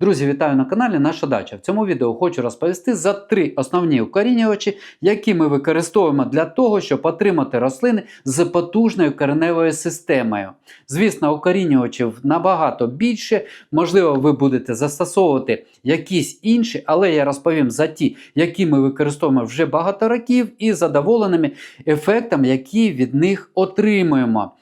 Друзі, вітаю на каналі Наша Дача. В цьому відео хочу розповісти за три основні укорінювачі, які ми використовуємо для того, щоб отримати рослини з потужною кореневою системою. Звісно, укорінювачів набагато більше. Можливо, ви будете застосовувати якісь інші, але я розповім за ті, які ми використовуємо вже багато років, і задоволеними ефектами, які від них отримуємо.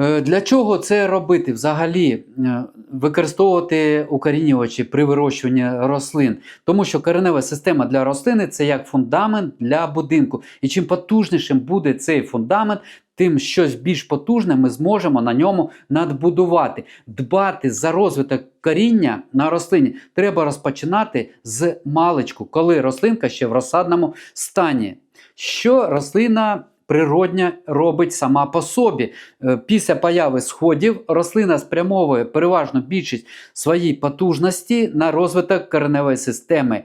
Е, Для чого це робити? Взагалі е, використовувати укорінювачі при вирощуванні рослин, тому що коренева система для рослини це як фундамент для будинку. І чим потужнішим буде цей фундамент, тим щось більш потужне ми зможемо на ньому надбудувати. Дбати за розвиток коріння на рослині треба розпочинати з маличку, коли рослинка ще в розсадному стані. Що рослина природня робить сама по собі. Е, Після появи сходів рослина спрямовує переважно більшість своєї потужності на розвиток кореневої системи.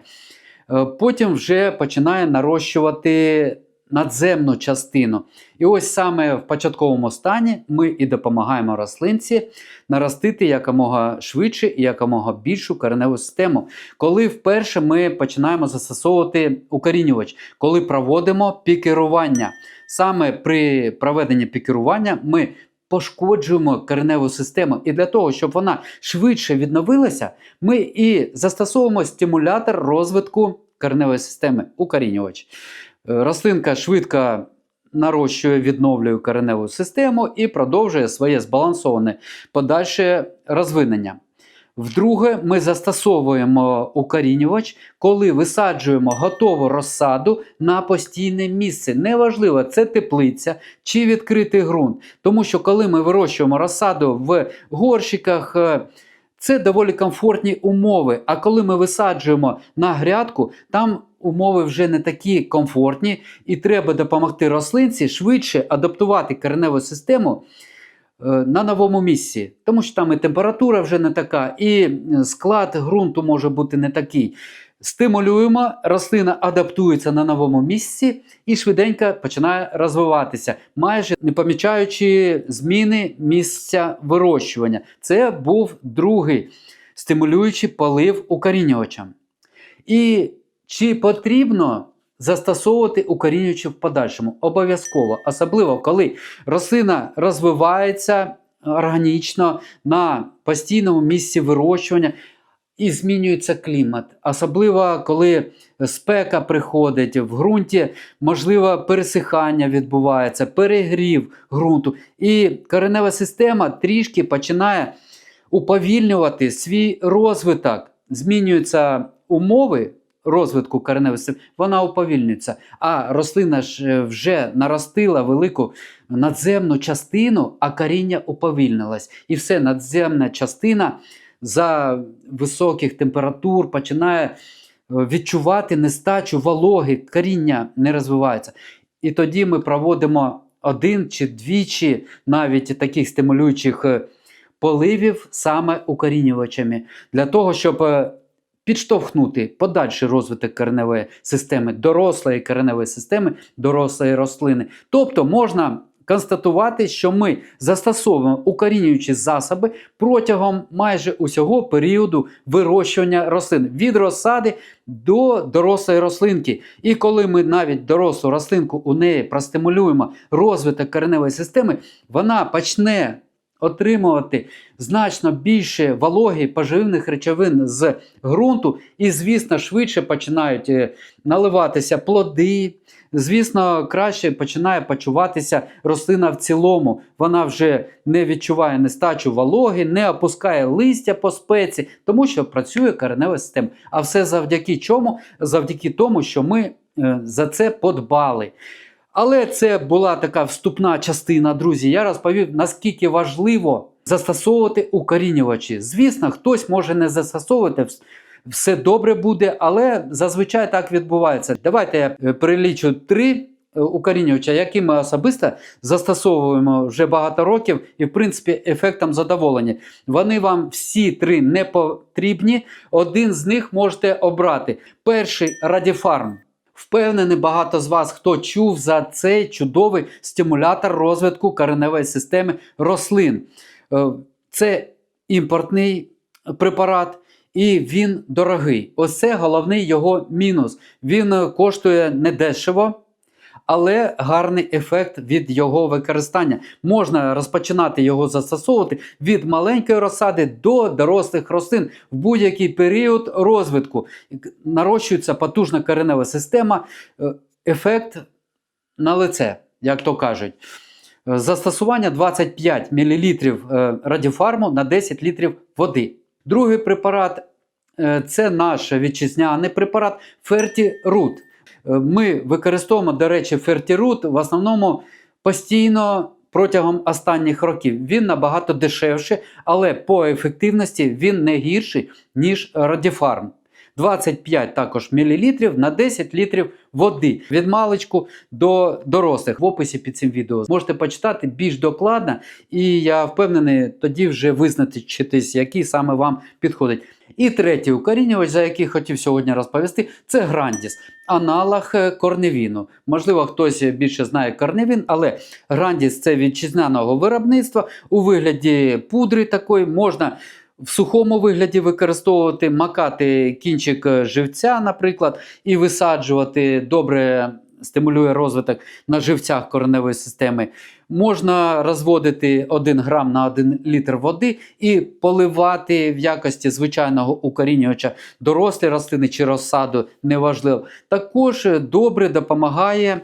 Е, Потім вже починає нарощувати надземну частину. І ось саме в початковому стані ми і допомагаємо рослинці наростити якомога швидше і якомога більшу кореневу систему. Коли вперше ми починаємо застосовувати укорінювач, коли проводимо пікерування. Саме при проведенні пікерування ми пошкоджуємо кореневу систему. І для того, щоб вона швидше відновилася, ми і застосовуємо стимулятор розвитку кореневої системи укорінювач. Е, Рослинка швидко нарощує, відновлює кореневу систему і продовжує своє збалансоване подальше розвинення. Вдруге, ми застосовуємо укорінювач, коли висаджуємо готову розсаду на постійне місце. Неважливо, це теплиця чи відкритий ґрунт. Тому що коли ми вирощуємо розсаду в горщиках, е, це доволі комфортні умови. А коли ми висаджуємо на грядку, там умови вже не такі комфортні, і треба допомогти рослинці швидше адаптувати кореневу систему е, на новому місці, тому що там і температура вже не така, і е, склад ґрунту може бути не такий. Стимулюємо, рослина адаптується на новому місці і швиденько починає розвиватися, майже не помічаючи зміни місця вирощування. Це був другий стимулюючий полив укорінювачем. І чи потрібно застосовувати укорінювачі в подальшому? Обов'язково, особливо коли рослина розвивається органічно на постійному місці вирощування. І змінюється клімат, особливо коли спека приходить в ґрунті, можливо, пересихання відбувається, перегрів ґрунту, і коренева система трішки починає уповільнювати свій розвиток. Змінюються умови розвитку кореневої вона уповільнюється. А рослина ж е, вже наростила велику надземну частину, а коріння уповільнилось. І все, надземна частина за високих температур починає е, відчувати нестачу вологи, коріння не розвивається. І тоді ми проводимо один чи двічі навіть таких стимулюючих е, поливів саме укорінювачами, для того, щоб підштовхнути подальший розвиток кореневої системи, дорослої кореневої системи, дорослої рослини. Тобто можна констатувати, що ми застосовуємо укорінюючі засоби протягом майже усього періоду вирощування рослин від розсади до дорослої рослинки. І коли ми навіть дорослу рослинку у неї простимулюємо розвиток кореневої системи, вона почне отримувати значно більше вологи поживних речовин з ґрунту, і, звісно, швидше починають е, наливатися плоди. Звісно, краще починає почуватися рослина в цілому. Вона вже не відчуває нестачу вологи, не опускає листя по спеці, тому що працює коренева система. А все завдяки чому? Завдяки тому, що ми е, за це подбали. Але це була така вступна частина, друзі. Я розповів, наскільки важливо застосовувати укорінювачі. Звісно, хтось може не застосовувати. Все добре буде, але зазвичай так відбувається. Давайте я е, перелічу три е, укорінювача, які ми особисто застосовуємо вже багато років, і, в принципі, ефектом задоволені. Вони вам всі три не потрібні. Один з них можете обрати. Перший радіфарм. Впевнений, багато з вас, хто чув за цей чудовий стимулятор розвитку кореневої системи рослин. Е, Це імпортний препарат. і він дорогий. Ось це головний його мінус. Він е, коштує недешево. Але гарний ефект від його використання. Можна розпочинати його застосовувати від маленької розсади до дорослих рослин в будь-який період розвитку. Нарощується потужна коренева система, е, ефект на лице, як то кажуть. Е, Застосування 25 мл радіфарму на 10 літрів води. Другий препарат е, це наш вітчизняний препарат Фертірут. Ми використовуємо, до речі, Фертірут в основному постійно протягом останніх років. Він набагато дешевший, але по ефективності він не гірший, ніж Радіфарм. 25 також мілілітрів на 10 літрів води від маличку до дорослих. В описі під цим відео можете почитати більш докладно, і я впевнений, тоді вже визначитись, який саме вам підходить. І третій укорінювач, за який хотів сьогодні розповісти, це Грандіс, аналог е, корневіну. Можливо, хтось більше знає корневін, але Грандіс це вітчизняного виробництва у вигляді пудри такої можна. В сухому вигляді використовувати, макати кінчик е, живця, наприклад, і висаджувати добре стимулює розвиток на живцях кореневої системи. Можна розводити 1 грам на 1 літр води і поливати в якості звичайного укорінювача дорослі рослини чи розсаду, неважливо. Також добре допомагає е,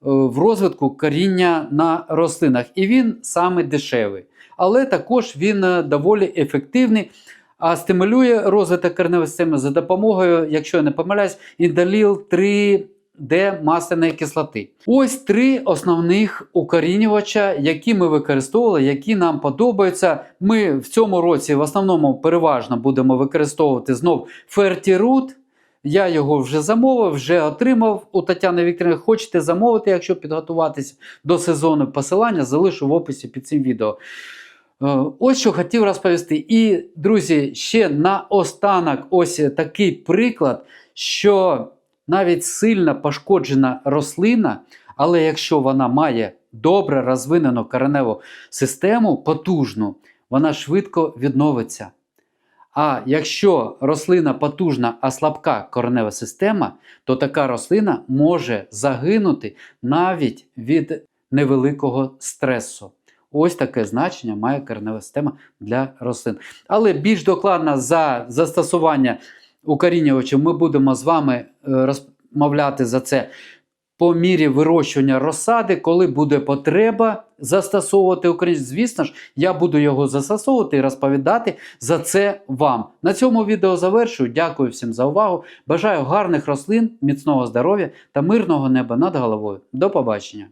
в розвитку коріння на рослинах, і він саме дешевий. Але також він е, доволі ефективний. А стимулює розвиток кореневої системи за допомогою, якщо я не помиляюсь, індаліл 3 Д масляної кислоти. Ось три основних укорінювача, які ми використовували, які нам подобаються. Ми в цьому році в основному переважно будемо використовувати знов фертірут. Я його вже замовив, вже отримав у Тетяни Вікторівни. Хочете замовити, якщо підготуватися до сезону посилання, залишу в описі під цим відео. Е, Ось що хотів розповісти. І, друзі, ще наостанок ось такий приклад, що навіть сильно пошкоджена рослина, але якщо вона має добре розвинену кореневу систему, потужну, вона швидко відновиться. А якщо рослина потужна, а слабка коренева система, то така рослина може загинути навіть від невеликого стресу. Ось таке значення має коренева система для рослин. Але більш докладно за застосування укорінювачів ми будемо з вами е, розмовляти за це по мірі вирощування розсади, коли буде потреба застосовувати українську. Звісно ж, я буду його застосовувати і розповідати за це вам. На цьому відео завершую. Дякую всім за увагу. Бажаю гарних рослин, міцного здоров'я та мирного неба над головою. До побачення!